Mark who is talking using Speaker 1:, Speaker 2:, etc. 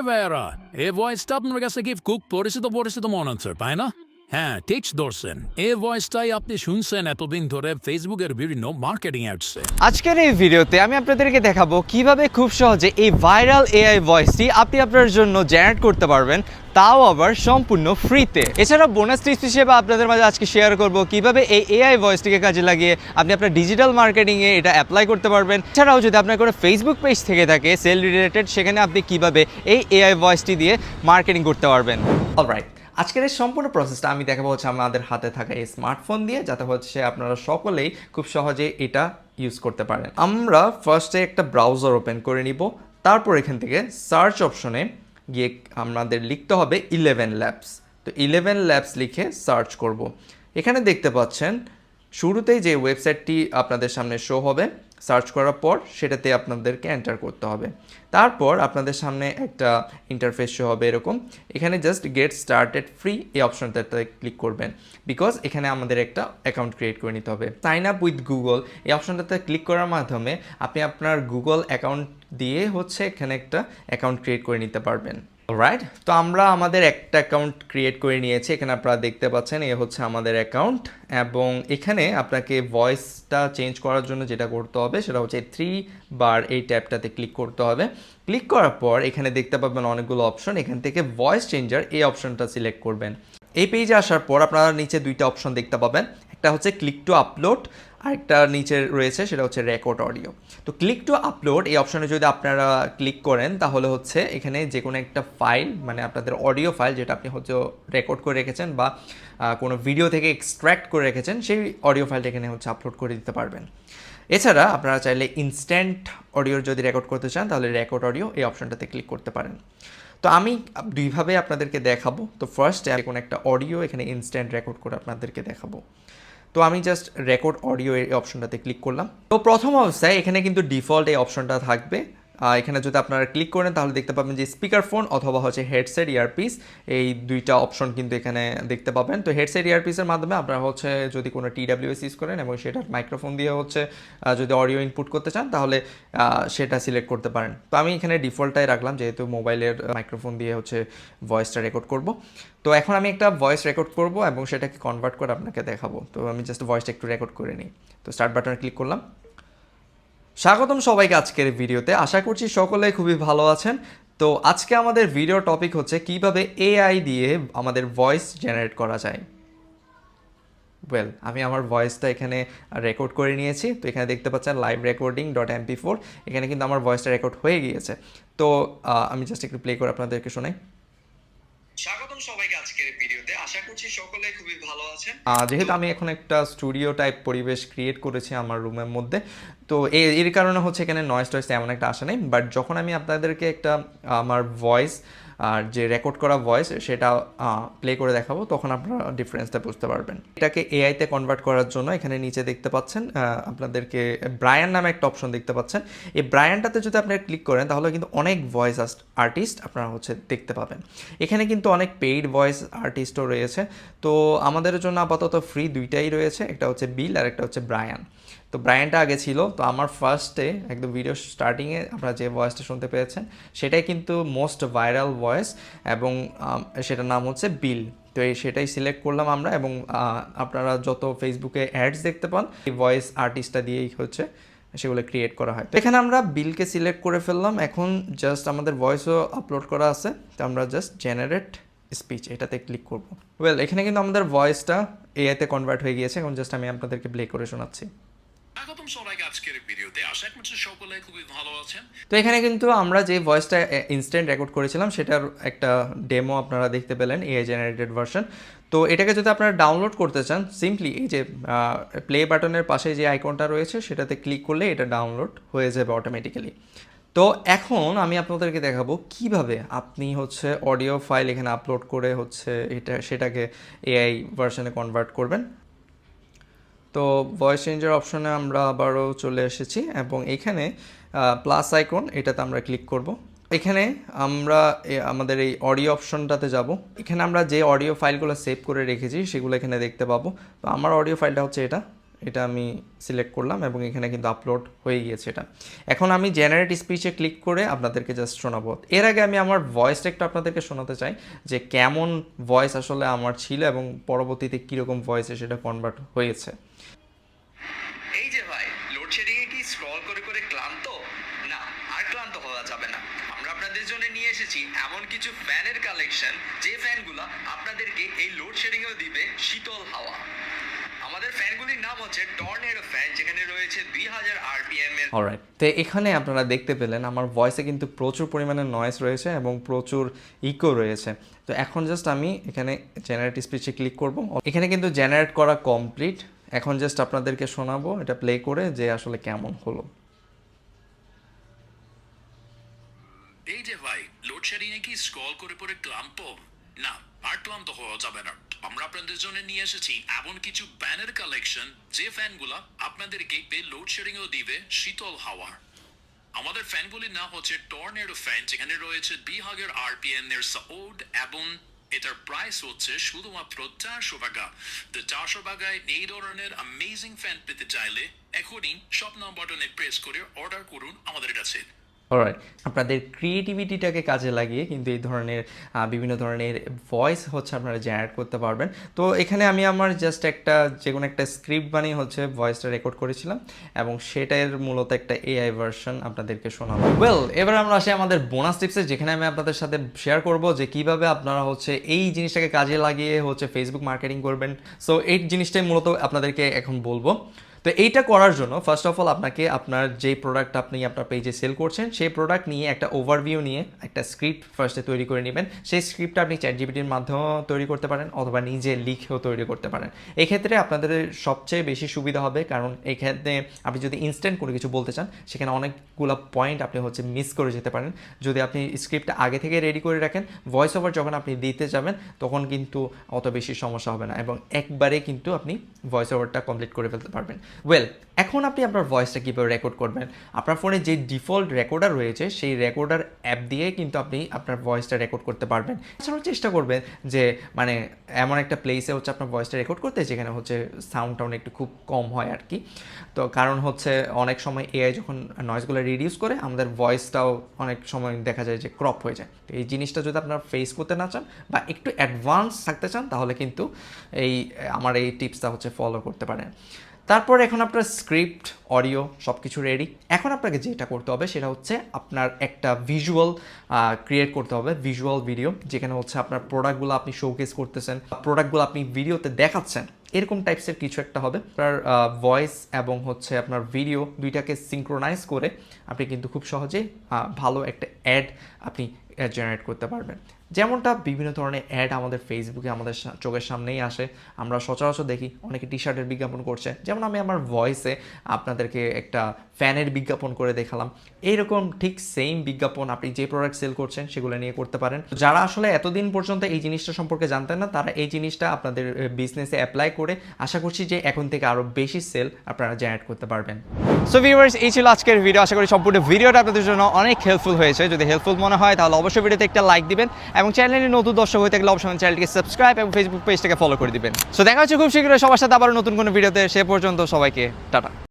Speaker 1: ভাইয়ারা এ ভয়েসটা আপনার কাছে কি খুব পরিচিত পরিচিত মনে হচ্ছে তাই না হ্যাঁ ঠিক ধরছেন। এই ভয়েসটাই আপনি শুনছেন এতদিন ধরে ফেসবুকের বিভিন্ন মার্কেটিং অ্যাডসে।
Speaker 2: আজকের এই ভিডিওতে আমি আপনাদেরকে দেখাবো কীভাবে খুব সহজে এই ভাইরাল এআই ভয়েসটি আপনি আপনার জন্য জেনারেট করতে পারবেন তাও আবার সম্পূর্ণ ফ্রিতে। এছাড়া বোনাস টিপস হিসেবে আপনাদের মাঝে আজকে শেয়ার করব কীভাবে এই এআই ভয়েসটিকে কাজে লাগিয়ে আপনি আপনার ডিজিটাল মার্কেটিংয়ে এটা অ্যাপ্লাই করতে পারবেন। এছাড়াও যদি আপনার কোনো ফেসবুক পেজ থেকে থাকে সেল রিলেটেড সেখানে আপনি কীভাবে এই এআই ভয়েসটি দিয়ে মার্কেটিং করতে পারবেন। অলরাইট আজকের এই সম্পূর্ণ প্রসেসটা আমি দেখাবো হচ্ছে আমাদের হাতে থাকা এই স্মার্টফোন দিয়ে, যাতে হচ্ছে আপনারা সকলেই খুব সহজে এটা ইউজ করতে পারেন। আমরা ফার্স্টে একটা ব্রাউজার ওপেন করে নিব, তারপর এখান থেকে সার্চ অপশনে গিয়ে আমাদের লিখতে হবে ইলেভেন ল্যাবস তো ইলেভেন ল্যাবস লিখে সার্চ করব। এখানে দেখতে পাচ্ছেন, শুরুতেই যে ওয়েবসাইটটি আপনাদের সামনে শো হবে সার্চ করার পর সেটাতে আপনাদেরকে এন্টার করতে হবে। তারপর আপনাদের সামনে একটা ইন্টারফেস শো হবে এরকম। এখানে জাস্ট গেট স্টার্টেড ফ্রি এই অপশনটাতে ক্লিক করবেন। বিকজ এখানে আমাদের একটা অ্যাকাউন্ট ক্রিয়েট করে নিতে হবে। সাইন আপ উইথ গুগল এই অপশনটাতে ক্লিক করার মাধ্যমে আপনি আপনার গুগল অ্যাকাউন্ট দিয়ে হচ্ছে এখানে একটা অ্যাকাউন্ট ক্রিয়েট করে নিতে পারবেন। রাইট তো আমরা আমাদের একটা অ্যাকাউন্ট ক্রিয়েট করে নিয়েছি, এখানে আপনারা দেখতে পাচ্ছেন, এ হচ্ছে আমাদের অ্যাকাউন্ট এবং এখানে আপনাকে ভয়েসটা চেঞ্জ করার জন্য যেটা করতে হবে, সেটা হচ্ছে থ্রি বার এই ট্যাবটাতে ক্লিক করতে হবে। ক্লিক করার পর এখানে দেখতে পাবেন অনেকগুলো অপশন এখান থেকে ভয়েস চেঞ্জার এই অপশনটা সিলেক্ট করবেন। এই পেজে আসার পর আপনারা নিচে দুইটা অপশন দেখতে পাবেন, একটা হচ্ছে ক্লিক টু আপলোড আরেকটা নিচে রয়েছে, সেটা হচ্ছে রেকর্ড অডিও তো ক্লিক টু আপলোড এই অপশনে যদি আপনারা ক্লিক করেন, তাহলে হচ্ছে এখানে যে কোনো একটা ফাইল মানে আপনাদের অডিও ফাইল যেটা আপনি হচ্ছে রেকর্ড করে রেখেছেন বা কোনো ভিডিও থেকে এক্সট্র্যাক্ট করে রেখেছেন, সেই অডিও ফাইলটা এখানে হচ্ছে আপলোড করে দিতে পারবেন। এছাড়া আপনারা চাইলে ইনস্ট্যান্ট অডিওর যদি রেকর্ড করতে চান, তাহলে রেকর্ড অডিও এই অপশনটাতে ক্লিক করতে পারেন। তো আমি দুইভাবে আপনাদেরকে দেখাবো। তো ফার্স্ট কোনো একটা অডিও এখানে ইনস্ট্যান্ট রেকর্ড করে আপনাদেরকে দেখাবো। তো আমি জাস্ট রেকর্ড অডিও এই অপশনটাতে ক্লিক করলাম। তো প্রথম অবস্থায় এখানে কিন্তু ডিফল্ট এই অপশনটা থাকবে। এখানে যদি আপনারা ক্লিক করেন তাহলে দেখতে পাবেন যে স্পিকার ফোন অথবা হচ্ছে হেডসেট ইয়ারপিস এই দুইটা অপশন কিন্তু এখানে দেখতে পাবেন। তো হেডসেট ইয়ারপিসের মাধ্যমে আপনারা হচ্ছে যদি কোনো টিডাব্লিউএস ইউজ করেন এবং সেটার মাইক্রোফোন দিয়ে হচ্ছে যদি অডিও ইনপুট করতে চান, তাহলে সেটা সিলেক্ট করতে পারেন। তো আমি এখানে ডিফল্টটাই রাখলাম, যেহেতু মোবাইলের মাইক্রোফোন দিয়ে হচ্ছে ভয়েসটা রেকর্ড করব। তো এখন আমি একটা ভয়েস রেকর্ড করব এবং সেটাকে কনভার্ট করে আপনাকে দেখাবো। তো আমি জাস্ট ভয়েসটা একটু রেকর্ড করে নিই। তো স্টার্ট বাটনে ক্লিক করলাম। স্বাগতম সবাইকে আজকের ভিডিওতে। আশা করছি সকলে খুবই ভালো আছেন। তো আজকে আমাদের ভিডিও টপিক হচ্ছে কীভাবে এআই দিয়ে আমাদের ভয়েস জেনারেট করা যায়। ওয়েল আমি আমার ভয়েসটা এখানে রেকর্ড করে নিয়েছি। তো এখানে দেখতে পাচ্ছেন live recording dot MP four এখানে কিন্তু আমার ভয়েসটা রেকর্ড হয়ে গিয়েছে। তো আমি জাস্ট একটু প্লে করে আপনাদেরকে শোনাই। স্বাগতম সবাইকে আজকের ভিডিওতে। আশা করছি সকলে খুবই ভালো আছেন। যেহেতু আমি এখন একটা স্টুডিও টাইপ পরিবেশ ক্রিয়েট করেছি আমার রুমের মধ্যে তো এর কারণে হচ্ছে এখানে নয়েস টয়েস তেমন একটা আসে নাই বাট যখন আমি আপনাদেরকে একটা, আমার ভয়েস আর যে রেকর্ড করা ভয়েস সেটা প্লে করে দেখাবো, তখন আপনারা ডিফারেন্সটা বুঝতে পারবেন। এটাকে এআইতে কনভার্ট করার জন্য এখানে নিচে দেখতে পাচ্ছেন আপনাদেরকে ব্রায়ান নামে একটা অপশন দেখতে পাচ্ছেন। এই ব্রায়ানটাতে যদি আপনারা ক্লিক করেন, তাহলে কিন্তু অনেক ভয়েস আর্টিস্ট আপনারা হচ্ছে দেখতে পাবেন। এখানে কিন্তু অনেক পেইড ভয়েস আর্টিস্টও রয়েছে, তো আমাদের জন্য আপাতত ফ্রি দুইটাই রয়েছে, একটা হচ্ছে বিল আর একটা হচ্ছে ব্রায়ান তো ব্রায়ানটা আগে ছিল, তো আমার ফার্স্টে একদম ভিডিও স্টার্টিংয়ে আপনারা যে ভয়েসটা শুনতে পেয়েছেন, সেটাই কিন্তু মোস্ট ভাইরাল ভয়েস এবং সেটার নাম হচ্ছে বিল তো এই সেটাই সিলেক্ট করলাম আমরা এবং আপনারা যত ফেসবুকে অ্যাডস দেখতে পান, এই ভয়েস আর্টিস্টটা দিয়েই হচ্ছে সেগুলো ক্রিয়েট করা হয়। তো এখানে আমরা বিলকে সিলেক্ট করে ফেললাম, এখন জাস্ট আমাদের ভয়েসও আপলোড করা আছে, তো আমরা জাস্ট জেনারেট স্পিচ এটাতে ক্লিক করব। ওয়েল এখানে কিন্তু আমাদের ভয়েসটা এআইতে কনভার্ট হয়ে গিয়েছে, এখন জাস্ট আমি আপনাদেরকে প্লে করে শোনাচ্ছি।
Speaker 1: স্বাগতম সবাইকে আজকের ভিডিওতে। আশা সকলে খুবই ভালো আছেন।
Speaker 2: তো এখানে কিন্তু আমরা যে ভয়েসটা ইনস্ট্যান্ট রেকর্ড করেছিলাম, সেটার একটা ডেমো আপনারা দেখতে পেলেন এআই জেনারেটেড ভার্সন তো এটাকে যদি আপনারা ডাউনলোড করতে চান সিম্পলি এই যে প্লে বাটনের পাশে যে আইকনটা রয়েছে, সেটাতে ক্লিক করলে এটা ডাউনলোড হয়ে যাবে অটোমেটিক্যালি তো এখন আমি আপনাদেরকে দেখাবো কীভাবে আপনি হচ্ছে অডিও ফাইল এখানে আপলোড করে হচ্ছে এটা, সেটাকে এআই ভার্সনে কনভার্ট করবেন। তো ভয়েস চেঞ্জার অপশনে আমরা আবারও চলে এসেছি এবং এখানে প্লাস আইকন এটাতে আমরা ক্লিক করব। এখানে আমরা আমাদের এই অডিও অপশনটাতে যাব। এখানে আমরা যে অডিও ফাইলগুলো সেভ করে রেখেছি সেগুলো এখানে দেখতে পাবো। তো আমার অডিও ফাইলটা হচ্ছে এটা। এটা আমি সিলেক্ট করলাম এবং এখানে কিন্তু আপলোড হয়ে গিয়েছে এটা। এখন আমি জেনারেট স্পিচে ক্লিক করে আপনাদেরকে জাস্ট শোনাবো। এর আগে আমি আমার ভয়েসটা একটু আপনাদেরকে শোনাতে চাই যে কেমন ভয়েস আসলে আমার ছিল এবং পরবর্তীতে কীরকম ভয়েসে সেটা কনভার্ট হয়েছে
Speaker 3: এই যে ভাই লোডশেডিং এ কি স্ক্রল করে করে ক্লান্ত? না, আর ক্লান্ত হওয়া যাবে না। আমরা আপনাদের জন্য নিয়ে এসেছি এমন কিছু ফ্যানের কালেকশন যে ফ্যানগুলো আপনাদেরকে এই লোডশেডিং এও দিবে শীতল হাওয়া। আমাদের ফ্যানগুলির নাম হচ্ছে টর্নেডো ফ্যান যেখানে রয়েছে দুই হাজার আরপিএম এর
Speaker 2: অলরাইট তো এখানে আপনারা দেখতে পেলেন আমার ভয়েসে কিন্তু প্রচুর পরিমাণে নয়েজ রয়েছে এবং প্রচুর ইকো রয়েছে। তো এখন জাস্ট আমি এখানে জেনারেট স্পিচে ক্লিক করব। এখানে কিন্তু জেনারেট করা কমপ্লিট এখন জাস্ট আপনাদেরকে শোনাবো, এটা প্লে করে যে আসলে কেমন হলো।
Speaker 1: এই যে ভাই লোডশেডিং এ কি স্ক্রল করে করে ক্লান্ত? না, আর ক্লান্ত হওয়া যাবে না। আমরা আপনাদের জন্য নিয়ে এসেছি এমন কিছু ব্যানার কালেকশন যে ফ্যানগুলা আপনাদেরকে এই লোডশেডিং ও দিবে শীতল হাওয়া। আমাদের ফ্যানগুলির নাম হচ্ছে টর্নেডো ফ্যান যেখানে রয়েছে বিহাগের আরপিএম এর সাউড এবং এটার প্রাইস হচ্ছে শুধুমাত্র চারশো টাকা তো চারশো টাকায় এই ধরনের অ্যামেজিং ফ্যান পেতে চাইলে এখনই স্বপ্ন বাটনে প্রেস করে অর্ডার করুন আমাদের কাছে।
Speaker 2: অলরাইট আপনাদের ক্রিয়েটিভিটিটাকে কাজে লাগিয়ে কিন্তু এই ধরনের বিভিন্ন ধরনের ভয়েস হচ্ছে আপনারা জেনারেট করতে পারবেন। তো এখানে আমি আমার জাস্ট একটা, যে কোনো একটা স্ক্রিপ্ট বানিয়ে হচ্ছে ভয়েসটা রেকর্ড করেছিলাম এবং সেটার মূলত একটা এআই ভার্সন আপনাদেরকে শোনাবো। ওয়েল এবার আমরা আসি আমাদের বোনাস টিপসে যেখানে আমি আপনাদের সাথে শেয়ার করব যে কীভাবে আপনারা হচ্ছে এই জিনিসটাকে কাজে লাগিয়ে হচ্ছে ফেসবুক মার্কেটিং করবেন। সো এই জিনিসটাই মূলত আপনাদেরকে এখন বলব। তো এইটা করার জন্য ফার্স্ট অফ অল আপনাকে আপনার যে প্রোডাক্ট আপনি আপনার পেজে সেল করছেন, সেই প্রোডাক্ট নিয়ে একটা ওভারভিউ নিয়ে একটা স্ক্রিপ্ট ফার্স্টে তৈরি করে নেবেন। সেই স্ক্রিপ্টটা আপনি চ্যাট জিবিটির মাধ্যমেও তৈরি করতে পারেন অথবা নিজে লিখেও তৈরি করতে পারেন। এক্ষেত্রে আপনাদের সবচেয়ে বেশি সুবিধা হবে কারণ এক্ষেত্রে আপনি যদি ইনস্ট্যান্ট কোনো কিছু বলতে চান, সেখানে অনেকগুলো পয়েন্ট আপনি হচ্ছে মিস করে যেতে পারেন। যদি আপনি স্ক্রিপ্টটা আগে থেকে রেডি করে রাখেন ভয়েস ওভার যখন আপনি দিতে যাবেন, তখন কিন্তু অত বেশি সমস্যা হবে না এবং একবারে কিন্তু আপনি ভয়েস ওভারটা কমপ্লিট করে ফেলতে পারবেন। ওয়েল এখন আপনি আপনার ভয়েসটা কীভাবে রেকর্ড করবেন? আপনার ফোনে যে ডিফল্ট রেকর্ডার রয়েছে, সেই রেকর্ডার অ্যাপ দিয়ে কিন্তু আপনি আপনার ভয়েসটা রেকর্ড করতে পারবেন। এছাড়াও চেষ্টা করবেন যে মানে এমন একটা প্লেসে হচ্ছে আপনার ভয়েসটা রেকর্ড করতে, যেখানে হচ্ছে সাউন্ড টাউন্ড একটু খুব কম হয় আর কি তো কারণ হচ্ছে অনেক সময় এআই যখন নয়েজগুলো রিডিউস করে, আমাদের ভয়েসটাও অনেক সময় দেখা যায় যে ক্রপ হয়ে যায়। তো এই জিনিসটা যদি আপনারা ফেস করতে না চান বা একটু অ্যাডভান্স থাকতে চান, তাহলে কিন্তু এই, আমার এই টিপসটা হচ্ছে ফলো করতে পারেন। তারপর এখন আপনার স্ক্রিপ্ট অডিও সব কিছু রেডি এখন আপনাকে যেটা করতে হবে সেটা হচ্ছে আপনার একটা ভিজুয়াল ক্রিয়েট করতে হবে ভিজুয়াল ভিডিও যেখানে হচ্ছে আপনার প্রোডাক্টগুলো আপনি শোকেস করতেছেন প্রোডাক্টগুলো আপনি ভিডিওতে দেখাচ্ছেন, এরকম টাইপসের কিছু একটা হবে। আপনার ভয়েস এবং হচ্ছে আপনার ভিডিও দুইটাকে সিঙ্ক্রোনাইজ করে আপনি কিন্তু খুব সহজে ভালো একটা অ্যাড আপনি জেনারেট করতে পারবেন। যেমনটা বিভিন্ন ধরনের অ্যাড আমাদের ফেসবুকে আমাদের চোখের সামনেই আসে। আমরা সচরাচর দেখি অনেকে টি শার্টের বিজ্ঞাপন করছে। যেমন আমি আমার ভয়েসে আপনাদেরকে একটা ফ্যানের বিজ্ঞাপন করে দেখালাম। এইরকম ঠিক সেম বিজ্ঞাপন আপনি যে প্রোডাক্ট সেল করছেন সেগুলো নিয়ে করতে পারেন। যারা আসলে এতদিন পর্যন্ত এই জিনিসটা সম্পর্কে জানতেন না, তারা এই জিনিসটা আপনাদের বিজনেসে অ্যাপ্লাই করে আশা করছি যে এখন থেকে আরও বেশি সেল আপনারা জেনারেট করতে পারবেন। সো ভিউয়ার্স এই ছিল আজকের ভিডিও আশা করি সম্পূর্ণ ভিডিওটা আপনাদের জন্য অনেক হেল্পফুল হয়েছে। যদি হেল্পফুল মনে হয়, তাহলে অবশ্যই ভিডিওতে একটা লাইক দিবেন এবং চ্যানেলে নতুন দর্শক হয়ে থাকলে অবশ্যই চ্যানেলটিকে সাবস্ক্রাইব এবং ফেসবুক পেজটাকে ফলো করে দিবেন। সো দেখা হচ্ছে খুব শীঘ্রই। সবার সাথে আবার নতুন কোনো ভিডিওতে সে পর্যন্ত সবাইকে, টাটা।